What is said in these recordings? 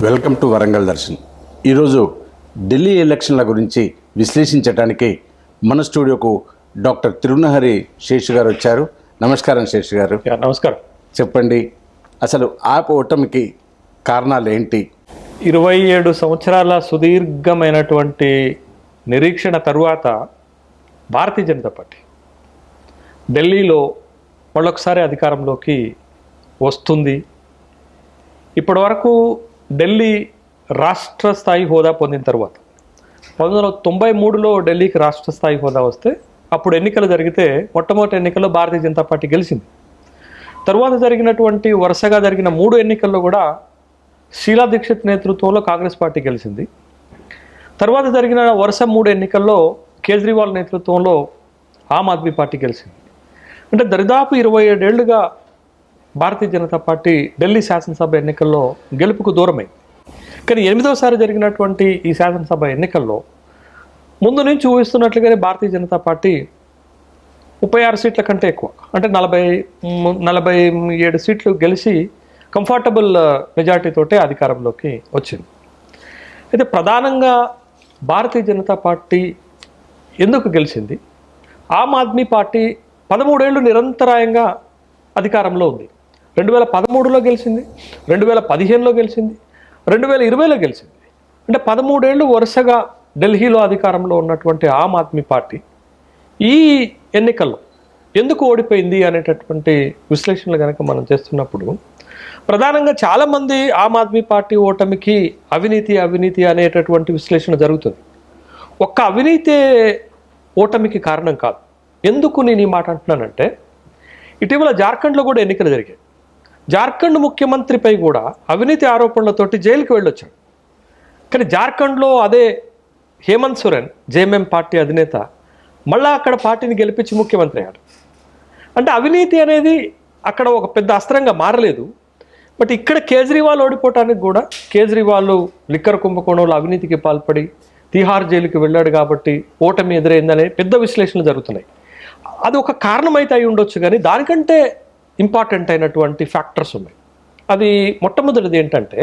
Welcome to Warangal Darshan. ఈరోజు ఢిల్లీ ఎలక్షన్ల గురించి విశ్లేషించడానికి మన స్టూడియోకు డాక్టర్ తిరునహరి శేషు గారు వచ్చారు. నమస్కారం శేషు గారు. నమస్కారం. చెప్పండి అసలు ఆ ఓటమికి కారణాలు ఏంటి? ఇరవై ఏడు సంవత్సరాల సుదీర్ఘమైనటువంటి నిరీక్షణ తరువాత భారతీయ జనతా పార్టీ ఢిల్లీలో మళ్ళొకసారి అధికారంలోకి వస్తుంది. ఇప్పటి వరకు ఢిల్లీ రాష్ట్ర స్థాయి హోదా పొందిన తర్వాత పంతొమ్మిది వందల తొంభై మూడులో ఢిల్లీకి రాష్ట్ర స్థాయి హోదా వస్తే అప్పుడు ఎన్నికలు జరిగితే మొట్టమొదటి ఎన్నికల్లో భారతీయ జనతా పార్టీ గెలిచింది. తరువాత జరిగినటువంటి వరుసగా జరిగిన మూడు ఎన్నికల్లో కూడా శీలా దీక్షిత్ నేతృత్వంలో కాంగ్రెస్ పార్టీ గెలిచింది. తర్వాత జరిగిన వరుస మూడు ఎన్నికల్లో కేజ్రీవాల్ నేతృత్వంలో ఆమ్ ఆద్మీ పార్టీ గెలిచింది. అంటే దరిదాపు ఇరవై ఏడేళ్ళుగా భారతీయ జనతా పార్టీ ఢిల్లీ శాసనసభ ఎన్నికల్లో గెలుపుకు దూరమైంది. కానీ ఎనిమిదవసారి జరిగినటువంటి ఈ శాసనసభ ఎన్నికల్లో ముందు నుంచి ఊహిస్తున్నట్లుగానే భారతీయ జనతా పార్టీ ముప్పై ఆరు సీట్ల కంటే ఎక్కువ అంటే నలభై నలభై ఏడు సీట్లు గెలిచి కంఫర్టబుల్ మెజార్టీతోటే అధికారంలోకి వచ్చింది. అయితే ప్రధానంగా భారతీయ జనతా పార్టీ ఎందుకు గెలిచింది? ఆమ్ ఆద్మీ పార్టీ పదమూడేళ్ళు నిరంతరాయంగా అధికారంలో ఉంది. రెండు వేల పదమూడులో గెలిచింది రెండు వేల పదిహేనులో గెలిచింది రెండు వేల ఇరవైలో గెలిచింది. అంటే పదమూడేళ్ళు వరుసగా ఢిల్లీలో అధికారంలో ఉన్నటువంటి ఆమ్ ఆద్మీ పార్టీ ఈ ఎన్నికల్లో ఎందుకు ఓడిపోయింది అనేటటువంటి విశ్లేషణలు కనుక మనం చేస్తున్నప్పుడు ప్రధానంగా చాలామంది ఆమ్ ఆద్మీ పార్టీ ఓటమికి అవినీతి అవినీతి అనేటటువంటి విశ్లేషణ జరుగుతుంది. ఒక్క అవినీతే ఓటమికి కారణం కాదు. ఎందుకు నేను ఈ మాట అంటున్నానంటే ఇటీవల జార్ఖండ్లో కూడా ఎన్నికలు జరిగాయి. జార్ఖండ్ ముఖ్యమంత్రిపై కూడా అవినీతి ఆరోపణలతోటి జైలుకి వెళ్ళొచ్చాడు. కానీ జార్ఖండ్లో అదే హేమంత్ సోరెన్ జేఎంఎం పార్టీ అధినేత మళ్ళా అక్కడ పార్టీని గెలిపించి ముఖ్యమంత్రి అయ్యాడు. అంటే అవినీతి అనేది అక్కడ ఒక పెద్ద అస్త్రంగా మారలేదు. బట్ ఇక్కడ కేజ్రీవాల్ ఓడిపోవటానికి కూడా కేజ్రీవాల్ లిక్కర్ కుంభకోణంలో అవినీతికి పాల్పడి తిహార్ జైలుకి వెళ్ళాడు కాబట్టి ఓటమి ఎదురైందనే పెద్ద విశ్లేషణలు జరుగుతున్నాయి. అది ఒక కారణం అయితే అయి ఉండొచ్చు కానీ దానికంటే ఇంపార్టెంట్ అయినటువంటి ఫ్యాక్టర్స్ ఉన్నాయి. అది మొట్టమొదటిది ఏంటంటే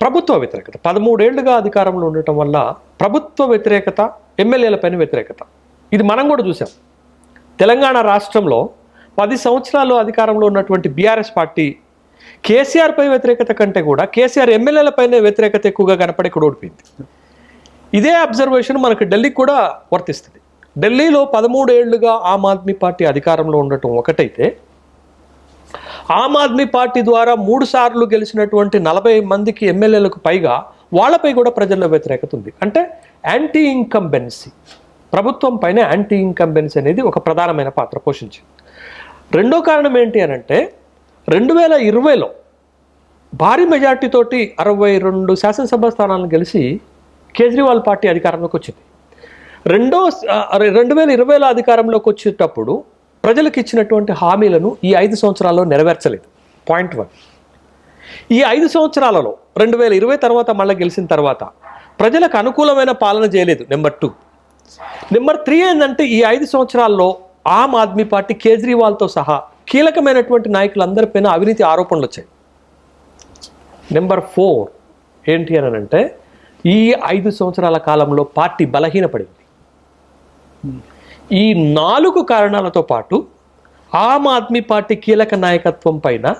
ప్రభుత్వ వ్యతిరేకత. పదమూడేళ్ళుగా అధికారంలో ఉండటం వల్ల ప్రభుత్వ వ్యతిరేకత ఎమ్మెల్యేలపైన వ్యతిరేకత. ఇది మనం కూడా చూసాం తెలంగాణ రాష్ట్రంలో పది సంవత్సరాలు అధికారంలో ఉన్నటువంటి బీఆర్ఎస్ పార్టీ కేసీఆర్పై వ్యతిరేకత కంటే కూడా కేసీఆర్ ఎమ్మెల్యేలపైనే వ్యతిరేకత ఎక్కువగా కనపడి ఇక్కడ ఓడిపోయింది. ఇదే అబ్జర్వేషన్ మనకు ఢిల్లీకి కూడా వర్తిస్తుంది. ఢిల్లీలో పదమూడేళ్ళుగా ఆమ్ ఆద్మీ పార్టీ అధికారంలో ఉండటం ఒకటైతే ఆమ్ ఆద్మీ పార్టీ ద్వారా మూడు సార్లు గెలిచినటువంటి నలభై మందికి ఎమ్మెల్యేలకు పైగా వాళ్ళపై కూడా ప్రజల్లో వ్యతిరేకత ఉంది. అంటే యాంటీ ఇన్కంబెన్సీ ప్రభుత్వం పైన యాంటీ ఇన్కంబెన్సీ అనేది ఒక ప్రధానమైన పాత్ర పోషించింది. రెండో కారణం ఏంటి అని అంటే రెండు వేల ఇరవైలో భారీ మెజార్టీతోటి అరవై రెండు శాసనసభ స్థానాలను గెలిచి కేజ్రీవాల్ పార్టీ అధికారంలోకి వచ్చింది. రెండో రెండు వేల ఇరవైలో అధికారంలోకి వచ్చేటప్పుడు ప్రజలకు ఇచ్చినటువంటి హామీలను ఈ ఐదు సంవత్సరాల్లో నెరవేర్చలేదు. Point one. ఈ ఐదు సంవత్సరాలలో రెండు వేల ఇరవై తర్వాత మళ్ళీ గెలిచిన తర్వాత ప్రజలకు అనుకూలమైన పాలన చేయలేదు నెంబర్ టూ. నెంబర్ త్రీ ఏంటంటే ఈ ఐదు సంవత్సరాల్లో ఆమ్ ఆద్మీ పార్టీ కేజ్రీవాల్తో సహా కీలకమైనటువంటి నాయకులందరిపైన అవినీతి ఆరోపణలు వచ్చాయి. నెంబర్ ఫోర్ ఏంటి అని అంటే ఈ ఐదు సంవత్సరాల కాలంలో పార్టీ బలహీనపడింది. ఈ నాలుగు కారణాలతో పాటు ఆమ్ ఆద్మీ పార్టీ కీలక నాయకత్వం పైన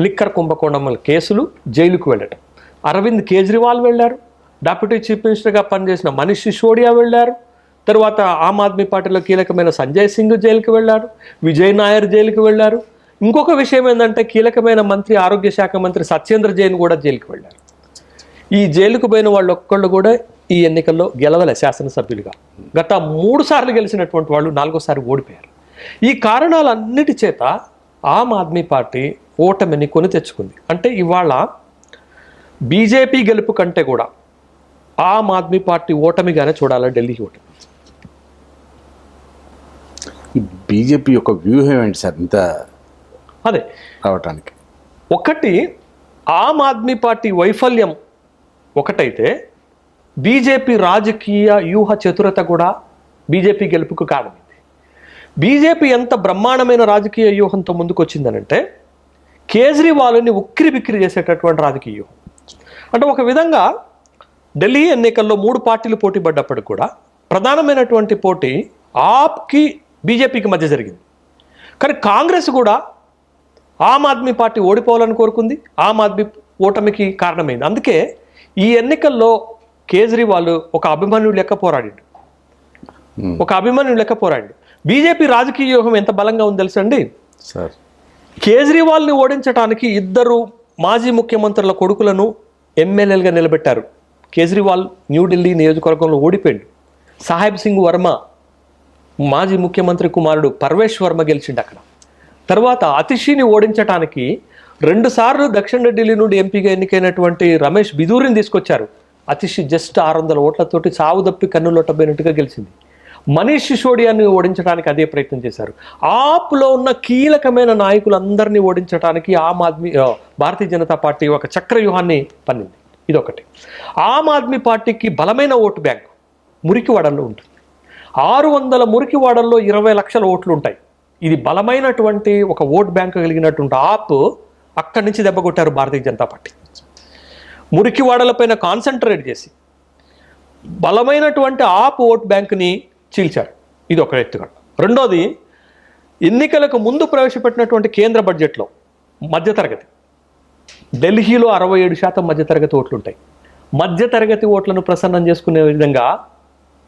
లిక్కర్ కుంభకోణం కేసులు జైలుకు వెళ్ళటం అరవింద్ కేజ్రీవాల్ వెళ్ళారు. డిప్యూటీ చీఫ్ మినిస్టర్గా పనిచేసిన మనీష్ సిసోడియా వెళ్ళారు. తర్వాత ఆమ్ ఆద్మీ పార్టీలో కీలకమైన సంజయ్ సింగ్ జైలుకి వెళ్ళారు. విజయ్ నాయర్ జైలుకి వెళ్ళారు. ఇంకొక విషయం ఏంటంటే కీలకమైన మంత్రి ఆరోగ్య శాఖ మంత్రి సత్యేంద్ర జైన్ కూడా జైలుకి వెళ్ళారు. ఈ జైలుకు పోయిన వాళ్ళు ఒక్కళ్ళు కూడా ఈ ఎన్నికల్లో గెలవలే శాసనసభ్యులుగా. గత మూడు సార్లు గెలిచినటువంటి వాళ్ళు నాలుగోసారి ఓడిపోయారు. ఈ కారణాలన్నిటి చేత ఆమ్ ఆద్మీ పార్టీ ఓటమిని కొని తెచ్చుకుంది. అంటే ఇవాళ బీజేపీ గెలుపు కంటే కూడా ఆమ్ ఆద్మీ పార్టీ ఓటమిగానే చూడాలి ఢిల్లీ ఓటమి. బీజేపీ యొక్క వ్యూహం ఏంటి సార్? ఇంత అదే. రావటానికి. ఒకటి ఆమ్ ఆద్మీ పార్టీ వైఫల్యం ఒకటైతే బీజేపీ రాజకీయ వ్యూహ చతురత కూడా బీజేపీ గెలుపుకు కారణమైంది. బీజేపీ ఎంత బ్రహ్మాండమైన రాజకీయ వ్యూహంతో ముందుకు వచ్చిందనంటే కేజ్రీవాల్ని ఉక్కిరి బిక్కిరి చేసేటటువంటి రాజకీయ వ్యూహం. అంటే ఒక విధంగా ఢిల్లీ ఎన్నికల్లో మూడు పార్టీలు పోటీ పడ్డప్పటికి కూడా ప్రధానమైనటువంటి పోటీ ఆప్కి బీజేపీకి మధ్య జరిగింది. కానీ కాంగ్రెస్ కూడా ఆమ్ ఆద్మీ పార్టీ ఓడిపోవాలని కోరుకుంది ఆమ్ ఆద్మీ ఓటమికి కారణమైంది. అందుకే ఈ ఎన్నికల్లో కేజ్రీవాల్ ఒక అభిమన్యుడు లెక్క పోరాడిండు. ఒక అభిమన్యుడు లెక్క పోరాడు బీజేపీ రాజకీయ వ్యూహం ఎంత బలంగా ఉంది తెలుసండి సార్. కేజ్రీవాల్ని ఓడించడానికి ఇద్దరు మాజీ ముఖ్యమంత్రుల కొడుకులను ఎమ్మెల్యేలుగా నిలబెట్టారు. కేజ్రీవాల్ న్యూఢిల్లీ నియోజకవర్గంలో ఓడిపోయాడు. సాహెబ్ సింగ్ వర్మ మాజీ ముఖ్యమంత్రి కుమారుడు పర్వేష్ వర్మ గెలిచిండు అక్కడ. తర్వాత అతిషిని ఓడించడానికి రెండుసార్లు దక్షిణ ఢిల్లీ నుండి ఎంపీగా ఎన్నికైనటువంటి రమేష్ బిదూరిని తీసుకొచ్చారు. అతిశి జస్ట్ ఆరు వందల ఓట్లతోటి చావు దప్పి కన్నులొట్టబోయినట్టుగా గెలిచింది. మనీష్ సిసోడియాన్ని ఓడించడానికి అదే ప్రయత్నం చేశారు. ఆప్లో ఉన్న కీలకమైన నాయకులందరినీ ఓడించడానికి ఆమ్ ఆద్మీ భారతీయ జనతా పార్టీ ఒక చక్రవ్యూహాన్ని పన్నింది. ఇదొకటి. ఆమ్ ఆద్మీ పార్టీకి బలమైన ఓటు బ్యాంక్ మురికివాడల్లో ఉంటుంది. ఆరు వందల మురికివాడల్లో ఇరవై లక్షల ఓట్లు ఉంటాయి ఇది బలమైనటువంటి ఒక ఓట్ బ్యాంక్ కలిగినటువంటి ఆప్ అక్కడి నుంచి దెబ్బ కొట్టారు భారతీయ జనతా పార్టీ. మురికివాడలపైన కాన్సన్ట్రేట్ చేసి బలమైనటువంటి ఆప్ ఓట్ బ్యాంక్ని చీల్చారు. ఇది ఒక ఎత్తుగడ. రెండోది ఎన్నికలకు ముందు ప్రవేశపెట్టినటువంటి కేంద్ర బడ్జెట్లో మధ్యతరగతి. ఢిల్లీలో అరవై ఏడు శాతం మధ్యతరగతి ఓట్లు ఉంటాయి మధ్యతరగతి ఓట్లను ప్రసన్నం చేసుకునే విధంగా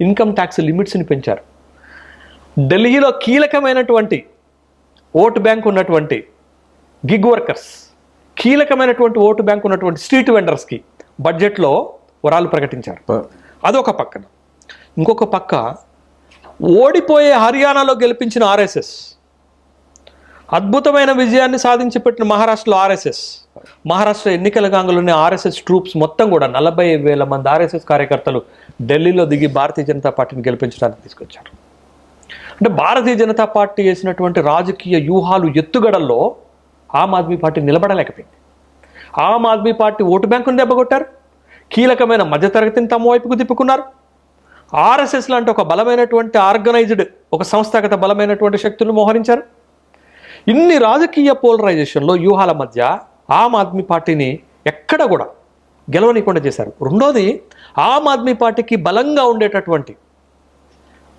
ఇన్కమ్ ట్యాక్స్ లిమిట్స్ని పెంచారు. ఢిల్లీలో కీలకమైనటువంటి ఓట్ బ్యాంక్ ఉన్నటువంటి గిగ్ వర్కర్స్ కీలకమైనటువంటి ఓటు బ్యాంక్ ఉన్నటువంటి స్ట్రీట్ వెండర్స్కి బడ్జెట్లో వరాలు ప్రకటించారు. అదొక పక్కన. ఇంకొక పక్క ఓడిపోయే హర్యానాలో గెలిపించిన ఆర్ఎస్ఎస్ అద్భుతమైన విజయాన్ని సాధించి పెట్టిన మహారాష్ట్రలో ఆర్ఎస్ఎస్ మహారాష్ట్ర ఎన్నికల గాంగలోని ఆర్ఎస్ఎస్ ట్రూప్స్ మొత్తం కూడా నలభై వేల మంది ఆర్ఎస్ఎస్ కార్యకర్తలు ఢిల్లీలో దిగి భారతీయ జనతా పార్టీని గెలిపించడానికి తీసుకొచ్చారు. అంటే భారతీయ జనతా పార్టీ వేసినటువంటి రాజకీయ వ్యూహాలు ఎత్తుగడల్లో ఆమ్ ఆద్మీ పార్టీ నిలబడలేకపోయింది. ఆమ్ ఆద్మీ పార్టీ ఓటు బ్యాంకును దెబ్బగొట్టారు. కీలకమైన మధ్యతరగతిని తమ వైపుకు తిప్పుకున్నారు. ఆర్ఎస్ఎస్ లాంటి ఒక బలమైనటువంటి ఆర్గనైజ్డ్ ఒక సంస్థాగత బలమైనటువంటి శక్తులు మోహరించారు. ఇన్ని రాజకీయ పోలరైజేషన్లో వ్యూహాల మధ్య ఆమ్ ఆద్మీ పార్టీని ఎక్కడ కూడా గెలవనీయకుండా చేశారు. రెండోది ఆమ్ ఆద్మీ పార్టీకి బలంగా ఉండేటటువంటి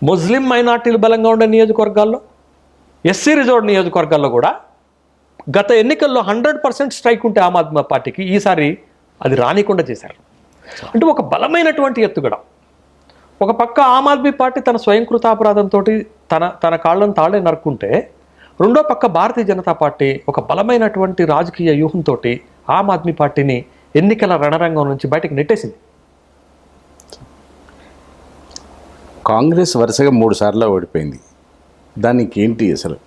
ముస్లిం మైనార్టీలు బలంగా ఉండే నియోజకవర్గాల్లో ఎస్సీ రిజర్వ్ నియోజకవర్గాల్లో కూడా గత ఎన్నికల్లో హండ్రెడ్ పర్సెంట్ స్ట్రైక్ ఉంటే ఆమ్ ఆద్మీ పార్టీకి ఈసారి అది రానికుండా చేశారు. అంటే ఒక బలమైనటువంటి ఎత్తుగడ. ఒక పక్క ఆమ్ ఆద్మీ పార్టీ తన స్వయంకృతాపరాధంతో తన తన కాళ్ళను తాళే నరుక్కుంటే రెండో పక్క భారతీయ జనతా పార్టీ ఒక బలమైనటువంటి రాజకీయ వ్యూహంతో ఆమ్ ఆద్మీ పార్టీని ఎన్నికల రణరంగం నుంచి బయటకు నెట్టేసింది. కాంగ్రెస్ వరుసగా మూడు సార్లు ఓడిపోయింది. దానికి ఏంటి అసలు?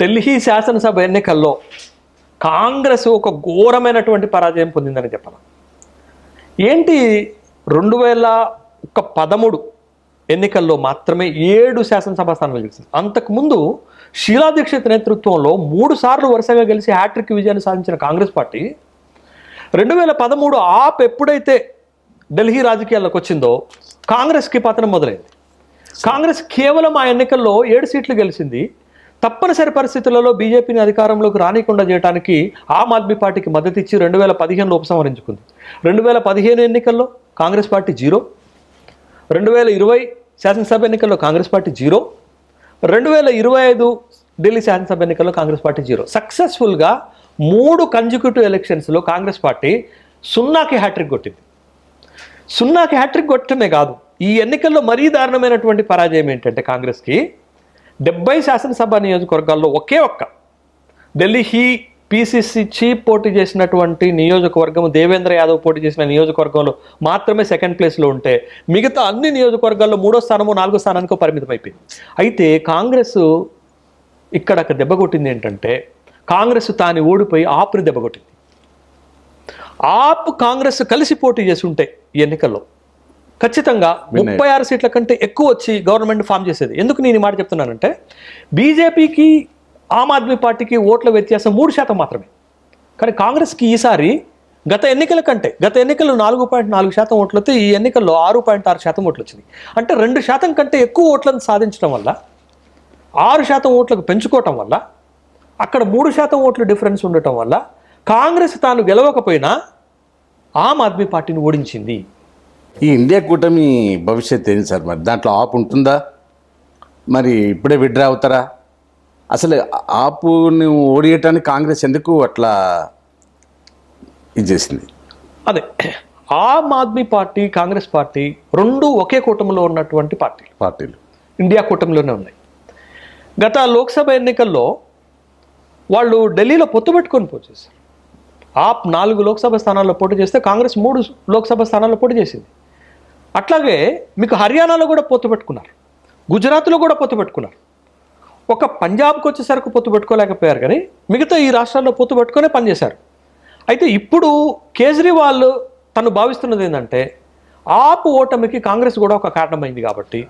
ఢిల్లీ శాసనసభ ఎన్నికల్లో కాంగ్రెస్ ఒక ఘోరమైనటువంటి పరాజయం పొందిందని చెప్పాలి. ఏంటి రెండు వేల ఒక పదమూడు ఎన్నికల్లో మాత్రమే ఏడు శాసనసభ స్థానాలు గెలిచింది. అంతకుముందు షీలా దీక్షిత్ నేతృత్వంలో మూడు సార్లు వరుసగా గెలిచి హ్యాట్రిక్ విజయాన్ని సాధించిన కాంగ్రెస్ పార్టీ రెండు వేల పదమూడు ఆప్ ఎప్పుడైతే ఢిల్లీ రాజకీయాల్లోకి వచ్చిందో కాంగ్రెస్కి పతనం మొదలైంది. కాంగ్రెస్ కేవలం ఆ ఎన్నికల్లో ఏడు సీట్లు గెలిచింది. తప్పనిసరి పరిస్థితులలో బీజేపీని అధికారంలోకి రానికుండా చేయడానికి ఆమ్ ఆద్మీ పార్టీకి మద్దతు ఇచ్చి రెండు వేల పదిహేనులో ఉపసంహరించుకుంది. రెండు వేల పదిహేను ఎన్నికల్లో కాంగ్రెస్ పార్టీ జీరో. రెండు వేల ఇరవై శాసనసభ ఎన్నికల్లో కాంగ్రెస్ పార్టీ జీరో. రెండు వేల ఇరవై ఐదు ఢిల్లీ శాసనసభ ఎన్నికల్లో కాంగ్రెస్ పార్టీ జీరో. సక్సెస్ఫుల్గా మూడు కన్జిక్యూటివ్ ఎలక్షన్స్లో కాంగ్రెస్ పార్టీ సున్నాకి హ్యాట్రిక్ కొట్టింది. సున్నాకి హ్యాట్రిక్ కొట్టడమే కాదు ఈ ఎన్నికల్లో మరీ దారుణమైనటువంటి పరాజయం ఏంటంటే కాంగ్రెస్కి డెబ్బై శాసనసభ నియోజకవర్గాల్లో ఒకే ఒక్క ఢిల్లీ పీసీసీ చీఫ్ పోటీ చేసినటువంటి నియోజకవర్గం దేవేంద్ర యాదవ్ పోటీ చేసిన నియోజకవర్గంలో మాత్రమే సెకండ్ ప్లేస్లో ఉంటే మిగతా అన్ని నియోజకవర్గాల్లో మూడో స్థానము నాలుగో స్థానానికి పరిమితం అయిపోయింది అయితే కాంగ్రెస్ ఇక్కడ దెబ్బ కొట్టింది ఏంటంటే కాంగ్రెస్ తాను ఓడిపోయి ఆప్ని దెబ్బ కొట్టింది. ఆప్ కాంగ్రెస్ కలిసి పోటీ చేసి ఉంటే ఎన్నికల్లో ఖచ్చితంగా ముప్పై ఆరు సీట్ల కంటే ఎక్కువ వచ్చి గవర్నమెంట్ ఫామ్ చేసేది. ఎందుకు నేను ఈ మాట చెప్తున్నానంటే బీజేపీకి ఆమ్ ఆద్మీ పార్టీకి ఓట్ల వ్యత్యాసం మూడు శాతం మాత్రమే. కానీ కాంగ్రెస్కి ఈసారి గత ఎన్నికల కంటే గత ఎన్నికల్లో నాలుగు పాయింట్ నాలుగు శాతం ఓట్లు వస్తే ఈ ఎన్నికల్లో ఆరు పాయింట్ ఆరు శాతం ఓట్లు వచ్చినాయి. అంటే రెండు శాతం కంటే ఎక్కువ ఓట్లను సాధించడం వల్ల ఆరు శాతం ఓట్లకు పెంచుకోవటం వల్ల అక్కడ మూడు శాతం ఓట్ల డిఫరెన్స్ ఉండటం వల్ల కాంగ్రెస్ తాను గెలవకపోయినా ఆమ్ ఆద్మీ పార్టీని ఓడించింది. ఈ ఇండియా కూటమి భవిష్యత్ ఏంటి సార్? మరి దాంట్లో ఆపు ఉంటుందా? మరి ఇప్పుడే విడ్రా అవుతారా? అసలు ఆపుని ఓడియటానికి కాంగ్రెస్ ఎందుకు అట్లా ఇది చేసింది? అదే ఆమ్ ఆద్మీ పార్టీ కాంగ్రెస్ పార్టీ రెండు ఒకే కూటమిలో ఉన్నటువంటి పార్టీలు. పార్టీలు. ఇండియా కూటమిలోనే ఉన్నాయి. గత లోక్సభ ఎన్నికల్లో వాళ్ళు ఢిల్లీలో పొత్తు పెట్టుకొని పోటీ చేశారు. ఆప్ నాలుగు లోక్సభ స్థానాల్లో పోటీ చేస్తే కాంగ్రెస్ మూడు లోక్సభ స్థానాల్లో పోటీ చేసింది. అట్లాగే మీకు హర్యానాలో కూడా పొత్తు పెట్టుకున్నారు. గుజరాత్లో కూడా పొత్తు పెట్టుకున్నారు. ఒక పంజాబ్కి వచ్చేసరికి పొత్తు పెట్టుకోలేకపోయారు కానీ మిగతా ఈ రాష్ట్రాల్లో పొత్తు పెట్టుకునే పనిచేశారు అయితే ఇప్పుడు కేజ్రీవాల్ తను భావిస్తున్నది ఏంటంటే ఆపు ఓటమికి కాంగ్రెస్ కూడా ఒక కారణమైంది కాబట్టి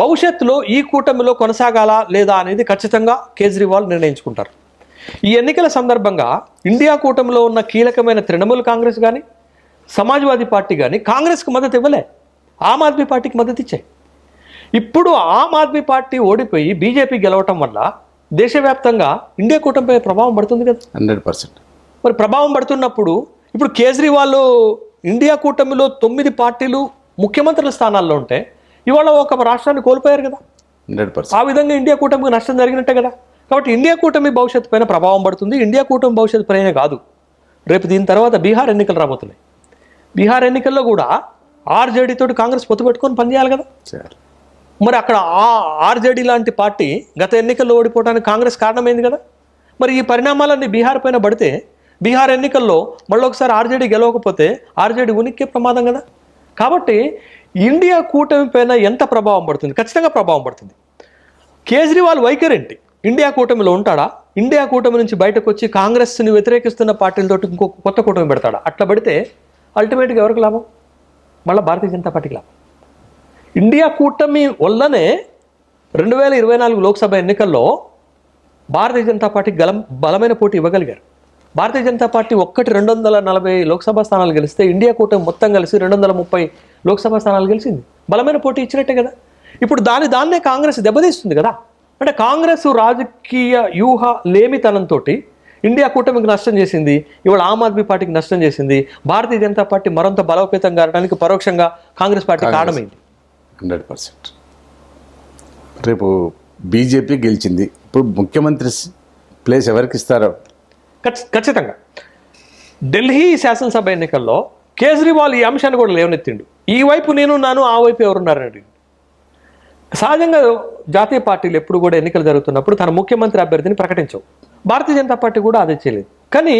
భవిష్యత్తులో ఈ కూటమిలో కొనసాగాలా లేదా అనేది ఖచ్చితంగా కేజ్రీవాల్ నిర్ణయించుకుంటారు. ఈ ఎన్నికల సందర్భంగా ఇండియా కూటమిలో ఉన్న కీలకమైన తృణమూల్ కాంగ్రెస్ కానీ సమాజ్వాదీ పార్టీ కానీ కాంగ్రెస్కి మద్దతు ఇవ్వలే. ఆమ్ ఆద్మీ పార్టీకి మద్దతు ఇచ్చాయి. ఇప్పుడు ఆమ్ ఆద్మీ పార్టీ ఓడిపోయి బీజేపీ గెలవటం వల్ల దేశవ్యాప్తంగా ఇండియా కూటమిపై ప్రభావం పడుతుంది కదా. Hundred percent. మరి ప్రభావం పడుతున్నప్పుడు ఇప్పుడు కేజ్రీవాల్ ఇండియా కూటమిలో తొమ్మిది పార్టీలు ముఖ్యమంత్రుల స్థానాల్లో ఉంటే ఇవాళ ఒక రాష్ట్రాన్ని కోల్పోయారు కదా. హండ్రెడ్ ఆ పర్సెంట్ విధంగా ఇండియా కూటమికి నష్టం జరిగినట్టే కదా. కాబట్టి ఇండియా కూటమి భవిష్యత్తు పైన ప్రభావం పడుతుంది. ఇండియా కూటమి భవిష్యత్తు పైన కాదు. రేపు దీని తర్వాత బీహార్ ఎన్నికలు రాబోతున్నాయి. బీహార్ ఎన్నికల్లో కూడా ఆర్జేడీ తోటి కాంగ్రెస్ పొత్తు పెట్టుకొని పనిచేయాలి కదా. మరి అక్కడ ఆ ఆర్జేడీ లాంటి పార్టీ గత ఎన్నికల్లో ఓడిపోవడానికి కాంగ్రెస్ కారణమైంది కదా. మరి ఈ పరిణామాలన్నీ బీహార్ పైన పడితే బీహార్ ఎన్నికల్లో మళ్ళీ ఒకసారి ఆర్జేడీ గెలవకపోతే ఆర్జేడీ ఉనికి ప్రమాదం కదా. కాబట్టి ఇండియా కూటమి పైన ఎంత ప్రభావం పడుతుంది? ఖచ్చితంగా ప్రభావం పడుతుంది. కేజ్రీవాల్ వైఖరి ఏంటి ఇండియా కూటమిలో ఉంటాడా? ఇండియా కూటమి నుంచి బయటకు వచ్చి కాంగ్రెస్ని వ్యతిరేకిస్తున్న పార్టీలతో ఇంకొక కొత్త కూటమి పెడతాడా? అట్లా పెడితే అల్టిమేట్గా ఎవరికి లాభం? మళ్ళీ భారతీయ జనతా పార్టీకి లాభం ఇండియా కూటమి వల్లనే రెండు వేల ఇరవై నాలుగు లోక్సభ ఎన్నికల్లో భారతీయ జనతా పార్టీ గలం బలమైన పోటీ ఇవ్వగలిగారు. భారతీయ జనతా పార్టీ ఒక్కటి రెండు వందల నలభై లోక్సభ స్థానాలు గెలిస్తే ఇండియా కూటమి మొత్తం కలిసి రెండు వందల ముప్పై లోక్సభ స్థానాలు గెలిచింది. బలమైన పోటీ ఇచ్చినట్టే కదా. ఇప్పుడు దాని దాన్నే కాంగ్రెస్ దెబ్బతీస్తుంది కదా. అంటే కాంగ్రెస్ రాజకీయ వ్యూహ లేమితనంతో ఇండియా కూటమికి నష్టం చేసింది ఇవాళ ఆమ్ ఆద్మీ పార్టీకి నష్టం చేసింది. భారతీయ జనతా పార్టీ మరింత బలోపేతం కావడానికి పరోక్షంగా కాంగ్రెస్ పార్టీ కారణమైంది హండ్రెడ్ పర్సెంట్. రేపు బీజేపీ గెలిచింది. ఇప్పుడు ముఖ్యమంత్రి ప్లేస్ ఎవరికి ఇస్తారో? ఖచ్- ఖచ్చితంగా. ఢిల్లీ శాసనసభ ఎన్నికల్లో కేజ్రీవాల్ ఈ అంశాన్ని కూడా లేవనెత్తిండు. ఈ వైపు నేనున్నాను ఆ వైపు ఎవరున్నారని సహజంగా జాతీయ పార్టీలు ఎప్పుడు కూడా ఎన్నికలు జరుగుతున్నప్పుడు తన ముఖ్యమంత్రి అభ్యర్థిని ప్రకటించవు. భారతీయ జనతా పార్టీ కూడా అదే చేయలేదు. కానీ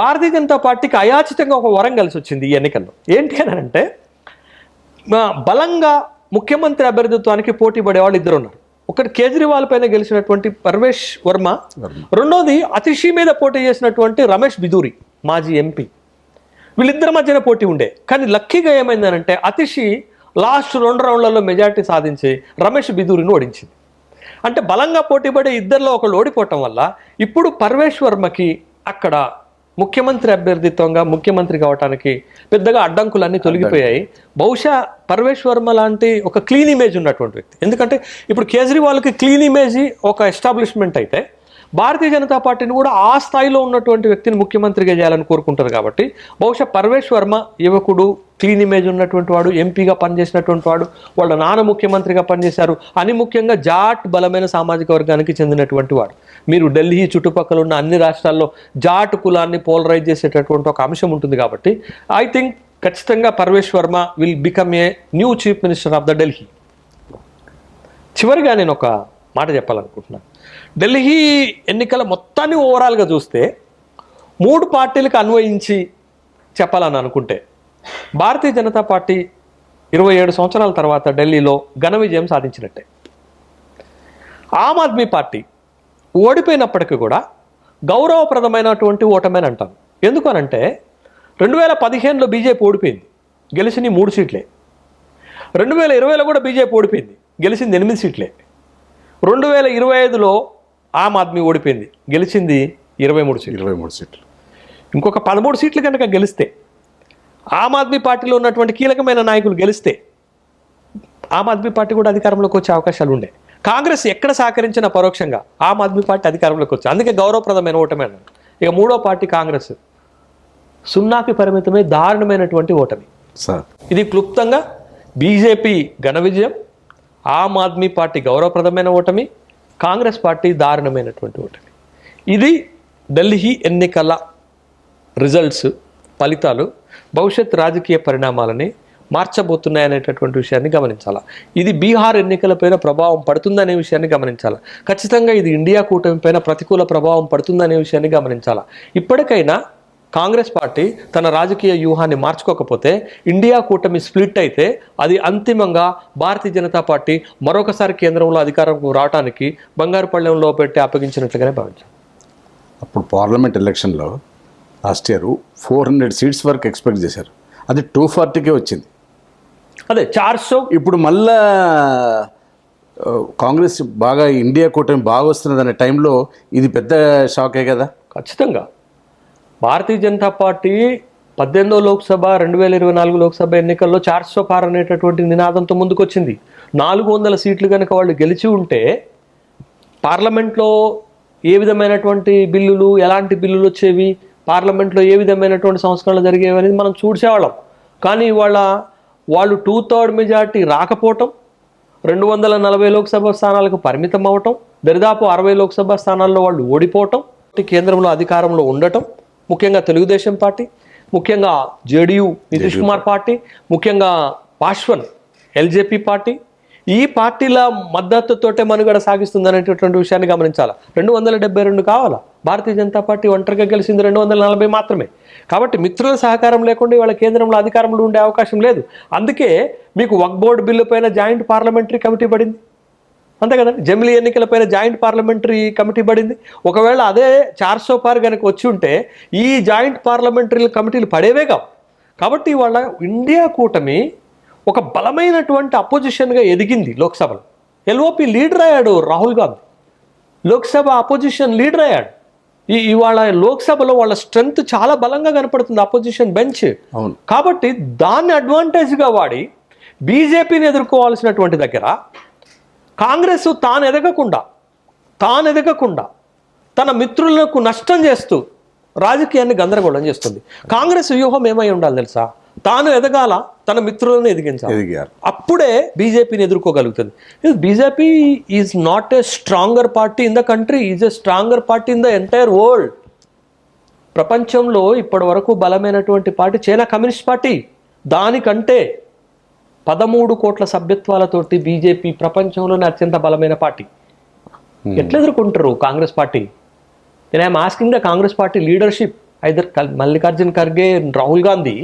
భారతీయ జనతా పార్టీకి అయాచితంగా ఒక వరం కలిసి వచ్చింది ఈ ఎన్నికల్లో. ఏంటి అని అంటే బలంగా ముఖ్యమంత్రి అభ్యర్థిత్వానికి పోటీ పడేవాళ్ళు ఇద్దరు ఉన్నారు. ఒకటి కేజ్రీవాల్ పైన గెలిచినటువంటి పర్వేష్ వర్మ వర్మ. రెండోది అతిషి మీద పోటీ చేసినటువంటి రమేష్ బిదూరి మాజీ ఎంపీ. వీళ్ళిద్దరి మధ్యన పోటీ ఉండే. కానీ లక్కీగా ఏమైందనంటే అతిషి లాస్ట్ రెండు రౌండ్లలో మెజారిటీ సాధించి రమేష్ బిదూరిని ఓడించింది. అంటే బలంగా పోటీపడే ఇద్దరిలో ఒకళ్ళు ఓడిపోవటం వల్ల ఇప్పుడు పర్వేష్ వర్మకి అక్కడ ముఖ్యమంత్రి అభ్యర్థిత్వంగా ముఖ్యమంత్రి కావటానికి పెద్దగా అడ్డంకులన్నీ తొలగిపోయాయి. బహుశా పర్వేష్ వర్మ లాంటి ఒక క్లీన్ ఇమేజ్ ఉన్నటువంటి వ్యక్తి. ఎందుకంటే ఇప్పుడు కేజ్రీవాల్కి క్లీన్ ఇమేజ్ ఒక ఎస్టాబ్లిష్మెంట్ అయితే భారతీయ జనతా పార్టీని కూడా ఆ స్థాయిలో ఉన్నటువంటి వ్యక్తిని ముఖ్యమంత్రిగా చేయాలని కోరుకుంటారు కాబట్టి బహుశా పర్వేష్ వర్మ యువకుడు క్లీన్ ఇమేజ్ ఉన్నటువంటి వాడు ఎంపీగా పనిచేసినటువంటి వాడు వాళ్ళ నాన్న ముఖ్యమంత్రిగా పనిచేశారు అని ముఖ్యంగా జాట్ బలమైన సామాజిక వర్గానికి చెందినటువంటి వాడు. మీరు ఢిల్లీ చుట్టుపక్కల ఉన్న అన్ని రాష్ట్రాల్లో జాట్ కులాన్ని పోలరైజ్ చేసేటటువంటి ఒక అంశం ఉంటుంది కాబట్టి ఐ థింక్ ఖచ్చితంగా Parvesh Verma will become a new chief minister of the Delhi చివరిగా నేను ఒక మాట చెప్పాలనుకుంటున్నాను. ఢిల్లీ ఎన్నికల మొత్తాన్ని ఓవరాల్గా చూస్తే మూడు పార్టీలకు అన్వయించి చెప్పాలని అనుకుంటే భారతీయ జనతా పార్టీ ఇరవై ఏడు సంవత్సరాల తర్వాత ఢిల్లీలో ఘన విజయం సాధించినట్టే. ఆమ్ ఆద్మీ పార్టీ ఓడిపోయినప్పటికీ కూడా గౌరవప్రదమైనటువంటి ఓటమని అంటాను ఎందుకు అనంటే రెండు వేల పదిహేనులో బీజేపీ ఓడిపోయింది గెలిచిన మూడు సీట్లే. రెండు వేల ఇరవైలో కూడా బీజేపీ ఓడిపోయింది గెలిచింది ఎనిమిది సీట్లే. రెండు వేల ఇరవై ఐదులో ఆమ్ ఆద్మీ ఓడిపోయింది. గెలిచింది ఇరవై మూడు సీట్లు. ఇరవై మూడు సీట్లు. ఇంకొక పదమూడు సీట్లు కనుక గెలిస్తే ఆమ్ ఆద్మీ పార్టీలో ఉన్నటువంటి కీలకమైన నాయకులు గెలిస్తే ఆమ్ ఆద్మీ పార్టీ కూడా అధికారంలోకి వచ్చే అవకాశాలు ఉండే. కాంగ్రెస్ ఎక్కడ సహకరించిన పరోక్షంగా ఆమ్ ఆద్మీ పార్టీ అధికారంలోకి వచ్చింది అందుకే గౌరవప్రదమైన ఓటమి అన్నాను ఇక మూడో పార్టీ కాంగ్రెస్. సున్నాకి పరిమితమై దారుణమైనటువంటి ఓటమి. సార్. ఇది క్లుప్తంగా బీజేపీ ఘన విజయం ఆమ్ ఆద్మీ పార్టీ గౌరవప్రదమైన ఓటమి కాంగ్రెస్ పార్టీ దారుణమైనటువంటి ఓటమి. ఇది ఢిల్లీ ఎన్నికల రిజల్ట్స్ ఫలితాలు భవిష్యత్ రాజకీయ పరిణామాలని మార్చబోతున్నాయనేటటువంటి విషయాన్ని గమనించాలి. ఇది బీహార్ ఎన్నికలపైన ప్రభావం పడుతుందనే విషయాన్ని గమనించాలి. ఖచ్చితంగా ఇది ఇండియా కూటమి పైన ప్రతికూల ప్రభావం పడుతుందనే విషయాన్ని గమనించాలి. ఇప్పటికైనా కాంగ్రెస్ పార్టీ తన రాజకీయ వ్యూహాన్ని మార్చుకోకపోతే ఇండియా కూటమి స్ప్లిట్ అయితే అది అంతిమంగా భారతీయ జనతా పార్టీ మరొకసారి కేంద్రంలో అధికారంకు రావడానికి బంగారు పళ్ళెంలో పెట్టి అప్పగించినట్లుగానే భావించాం అప్పుడు పార్లమెంట్ ఎలక్షన్లో last year four hundred seats వరకు ఎక్స్పెక్ట్ చేశారు. అది టూ ఫార్టీకే వచ్చింది. అదే చార్సో ఇప్పుడు మళ్ళా కాంగ్రెస్ బాగా ఇండియా కూటమి బాగా వస్తున్నది అనే టైంలో ఇది పెద్ద షాకే కదా? ఖచ్చితంగా. భారతీయ జనతా పార్టీ పద్దెనిమిదో లోక్సభ రెండు వేల ఇరవై నాలుగు లోక్సభ ఎన్నికల్లో చార్సో పార్ అనేటటువంటి నినాదంతో ముందుకొచ్చింది. నాలుగు వందల సీట్లు కనుక వాళ్ళు గెలిచి ఉంటే పార్లమెంట్లో ఏ విధమైనటువంటి బిల్లులు ఎలాంటి బిల్లులు వచ్చేవి? పార్లమెంట్లో ఏ విధమైనటువంటి సంస్కరణలు జరిగేవి అనేది మనం చూసేవాళ్ళం. కానీ ఇవాళ వాళ్ళు టూ థర్డ్ మెజార్టీ రాకపోవటం రెండు వందల నలభై లోక్సభ స్థానాలకు పరిమితం అవ్వటం దరిదాపు అరవై లోక్సభ స్థానాల్లో వాళ్ళు ఓడిపోవటం కేంద్రంలో అధికారంలో ఉండటం ముఖ్యంగా తెలుగుదేశం పార్టీ ముఖ్యంగా జేడీయూ నితీష్ కుమార్ పార్టీ ముఖ్యంగా పాశ్వన్ ఎల్జేపీ పార్టీ ఈ పార్టీల మద్దతుతోటే మనుగడ సాగిస్తుంది అనేటటువంటి విషయాన్ని గమనించాలి? రెండు వందల డెబ్బై రెండు కావాలా? భారతీయ జనతా పార్టీ ఒంటరిగా గెలిచింది రెండు వందల నలభై మాత్రమే. కాబట్టి మిత్రుల సహకారం లేకుండా వాళ్ళ కేంద్రంలో అధికారంలో ఉండే అవకాశం లేదు. అందుకే మీకు వక్ బోర్డు బిల్లు పైన జాయింట్ పార్లమెంటరీ కమిటీ పడింది. అంతే కదండి. జమిలీ ఎన్నికలపైన జాయింట్ పార్లమెంటరీ కమిటీ పడింది. ఒకవేళ అదే చార్సో పార్ కనుక వచ్చి ఉంటే ఈ జాయింట్ పార్లమెంటరీ కమిటీలు పడేవే కావు. కాబట్టి వాళ్ళ ఇండియా కూటమి ఒక బలమైనటువంటి అపోజిషన్గా ఎదిగింది లోక్సభలో. ఎల్ఓపి లీడర్ అయ్యాడు రాహుల్ గాంధీ. లోక్సభ అపోజిషన్ లీడర్ అయ్యాడు. ఈ ఇవాళ లోక్సభలో వాళ్ళ స్ట్రెంగ్త్ చాలా బలంగా కనపడుతుంది అపోజిషన్ బెంచ్. అవును. కాబట్టి దాన్ని అడ్వాంటేజ్గా వాడి బీజేపీని ఎదుర్కోవాల్సినటువంటి దగ్గర కాంగ్రెస్ తాను ఎదగకుండా తాను ఎదగకుండా తన మిత్రులకు నష్టం చేస్తూ రాజకీయాన్ని గందరగోళం చేస్తుంది. కాంగ్రెస్ వ్యూహం ఏమై ఉండాలి తెలుసా? తాను ఎదగాల? తన మిత్రులను ఎదిగించాలి? ఎదిగారు. అప్పుడే బీజేపీని ఎదుర్కోగలుగుతుంది. BJP is not a stronger party in the country is a stronger party in the entire world ప్రపంచంలో ఇప్పటి వరకు బలమైనటువంటి పార్టీ చైనా కమ్యూనిస్ట్ పార్టీ. దానికంటే పదమూడు కోట్ల సభ్యత్వాలతోటి బీజేపీ ప్రపంచంలోనే అత్యంత బలమైన పార్టీ. ఎట్లా ఎదుర్కొంటారు కాంగ్రెస్ పార్టీ? నేను I'm asking the Congress party leadership either Mallikarjun Kharge Rahul Gandhi.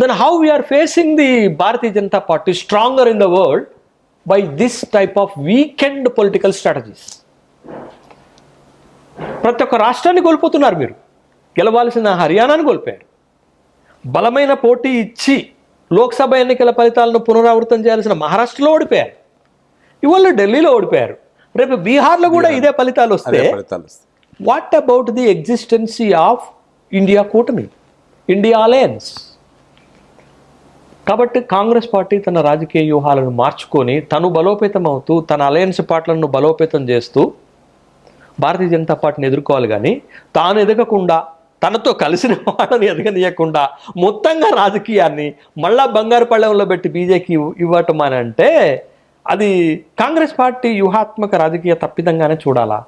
Then how we are facing the Bharatiya Janata Party stronger in the world by this type of weakened political strategies ప్రతి ఒక్క రాష్ట్రాన్ని కోల్పోతున్నారు మీరు. గెలవాల్సిన హర్యానాను కోల్పోయారు. బలమైన పోటీ ఇచ్చి లోక్సభ ఎన్నికల ఫలితాలను పునరావృతం చేయాల్సిన మహారాష్ట్రలో ఓడిపోయారు. ఇవాళ ఢిల్లీలో ఓడిపోయారు. రేపు బీహార్లో కూడా ఇదే ఫలితాలు వస్తే. What about the existency of India కూటమి? ఇండియా అలయన్స్ కాబట్టి కాంగ్రెస్ పార్టీ తన రాజకీయ వ్యూహాలను మార్చుకొని తను బలోపేతం అవుతూ తన అలయన్స్ పార్టీలను బలోపేతం చేస్తూ భారతీయ జనతా పార్టీని ఎదుర్కోవాలి కానీ తాను ఎదగకుండా తనతో కలిసిన వాళ్ళని ఎదగనీయకుండా మొత్తంగా రాజకీయాన్ని మళ్ళా బంగారు పళ్ళెంలో పెట్టి బీజేపీ ఇవ్వటం అని అంటే అది కాంగ్రెస్ పార్టీ వ్యూహాత్మక రాజకీయ తప్పిదంగానే చూడాలా?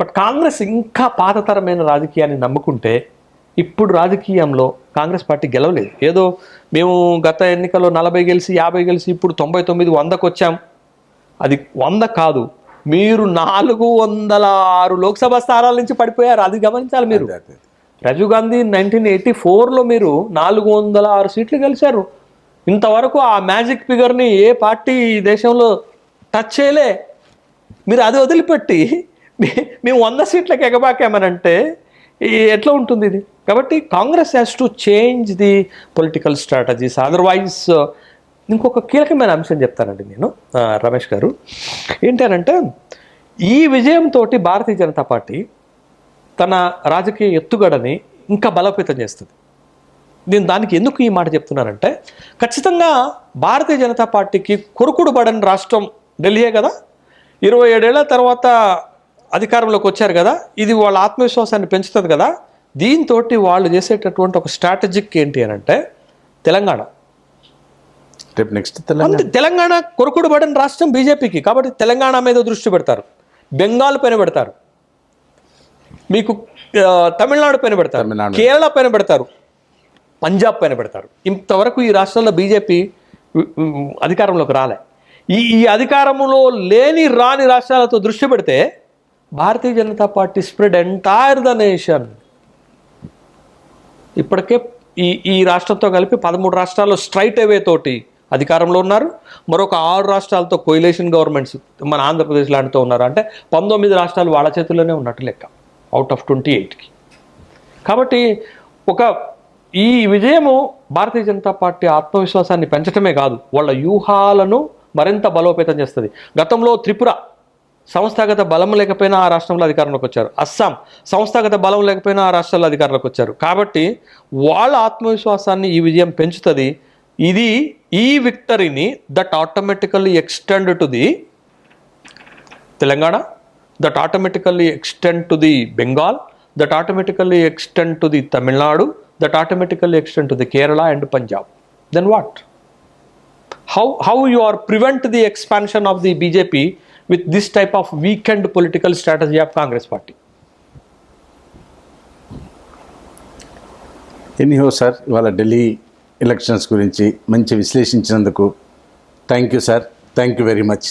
బట్ కాంగ్రెస్ ఇంకా పాతతరమైన రాజకీయాన్ని నమ్ముకుంటే ఇప్పుడు రాజకీయంలో కాంగ్రెస్ పార్టీ గెలవలేదు. ఏదో మేము గత ఎన్నికల్లో నలభై గెలిచి యాభై గెలిచి ఇప్పుడు తొంభై తొమ్మిది వందకు వచ్చాం అది వంద కాదు. మీరు నాలుగు వందల ఆరు లోక్సభ స్థానాల నుంచి పడిపోయారు. అది గమనించాలి మీరు. రాజీవ్ గాంధీ నైన్టీన్ ఎయిటీ ఫోర్లో మీరు నాలుగు వందల ఆరు సీట్లు గెలిచారు. ఇంతవరకు ఆ మ్యాజిక్ ఫిగర్ని ఏ పార్టీ ఈ దేశంలో టచ్ చేయలే. మీరు అది వదిలిపెట్టి మేము వంద సీట్లకు ఎగబాకామనంటే ఈ ఎట్లా ఉంటుంది ఇది? కాబట్టి Congress has to change the political strategies otherwise ఇంకొక కీలకమైన అంశం చెప్తానండి నేను రమేష్ గారు. ఏంటనంటే ఈ విజయంతో భారతీయ జనతా పార్టీ తన రాజకీయ ఎత్తుగడని ఇంకా బలోపేతం చేస్తుంది. నేను దానికి ఎందుకు ఈ మాట చెప్తున్నానంటే ఖచ్చితంగా భారతీయ జనతా పార్టీకి కొరుకుడు పడని రాష్ట్రం ఢిల్లీయే కదా. ఇరవై ఏడేళ్ళ తర్వాత అధికారంలోకి వచ్చారు కదా. ఇది వాళ్ళ ఆత్మవిశ్వాసాన్ని పెంచుతుంది కదా. దీంతో వాళ్ళు చేసేటటువంటి ఒక స్ట్రాటజిక్ ఏంటి అని అంటే తెలంగాణ. రేపు నెక్స్ట్ తెలంగాణ. తెలంగాణ కొరకుడు పడిన రాష్ట్రం బీజేపీకి. కాబట్టి తెలంగాణ మీద దృష్టి పెడతారు. బెంగాల్ పైన పెడతారు. మీకు తమిళనాడు పైన పెడతారు. కేరళ పైన పెడతారు. పంజాబ్ పైన పెడతారు. ఇంతవరకు ఈ రాష్ట్రాల్లో బీజేపీ అధికారంలోకి రాలే. ఈ ఈ అధికారంలో లేని రాని రాష్ట్రాలతో దృష్టి పెడితే Bharatiya Janata Party spread entire the nation. ఇప్పటికే ఈ ఈ రాష్ట్రంతో కలిపి పదమూడు రాష్ట్రాల్లో స్ట్రైట్ అవే తోటి అధికారంలో ఉన్నారు. మరొక ఆరు రాష్ట్రాలతో కోయిలేషన్ గవర్నమెంట్స్ మన ఆంధ్రప్రదేశ్ లాంటితో ఉన్నారు అంటే పంతొమ్మిది రాష్ట్రాలు వాళ్ళ చేతుల్లోనే ఉన్నట్టు లెక్క. అవుట్ ఆఫ్ ట్వంటీ ఎయిట్కి కాబట్టి ఒక ఈ విజయము భారతీయ జనతా పార్టీ ఆత్మవిశ్వాసాన్ని పెంచడమే కాదు వాళ్ళ వ్యూహాలను మరింత బలోపేతం చేస్తుంది. గతంలో త్రిపుర సంస్థాగత బలం లేకపోయినా ఆ రాష్ట్రంలో అధికారంలోకి వచ్చారు. అస్సాం సంస్థాగత బలం లేకపోయినా ఆ రాష్ట్రాల్లో అధికారంలోకి వచ్చారు. కాబట్టి వాళ్ళ ఆత్మవిశ్వాసాన్ని ఈ విజయం పెంచుతుంది. ఇది ఈ విక్టరీని that automatically extend to the Telangana that automatically extend to the Bengal that automatically extend to the Tamil Nadu that automatically extend to the Kerala and Punjab then what how how you are prevent the expansion of the BJP with this type of weakened political strategy of Congress party anyhow sir ఇవాళ Delhi elections గురించి మంచి విశ్లేషించినందుకు thank you sir thank you very much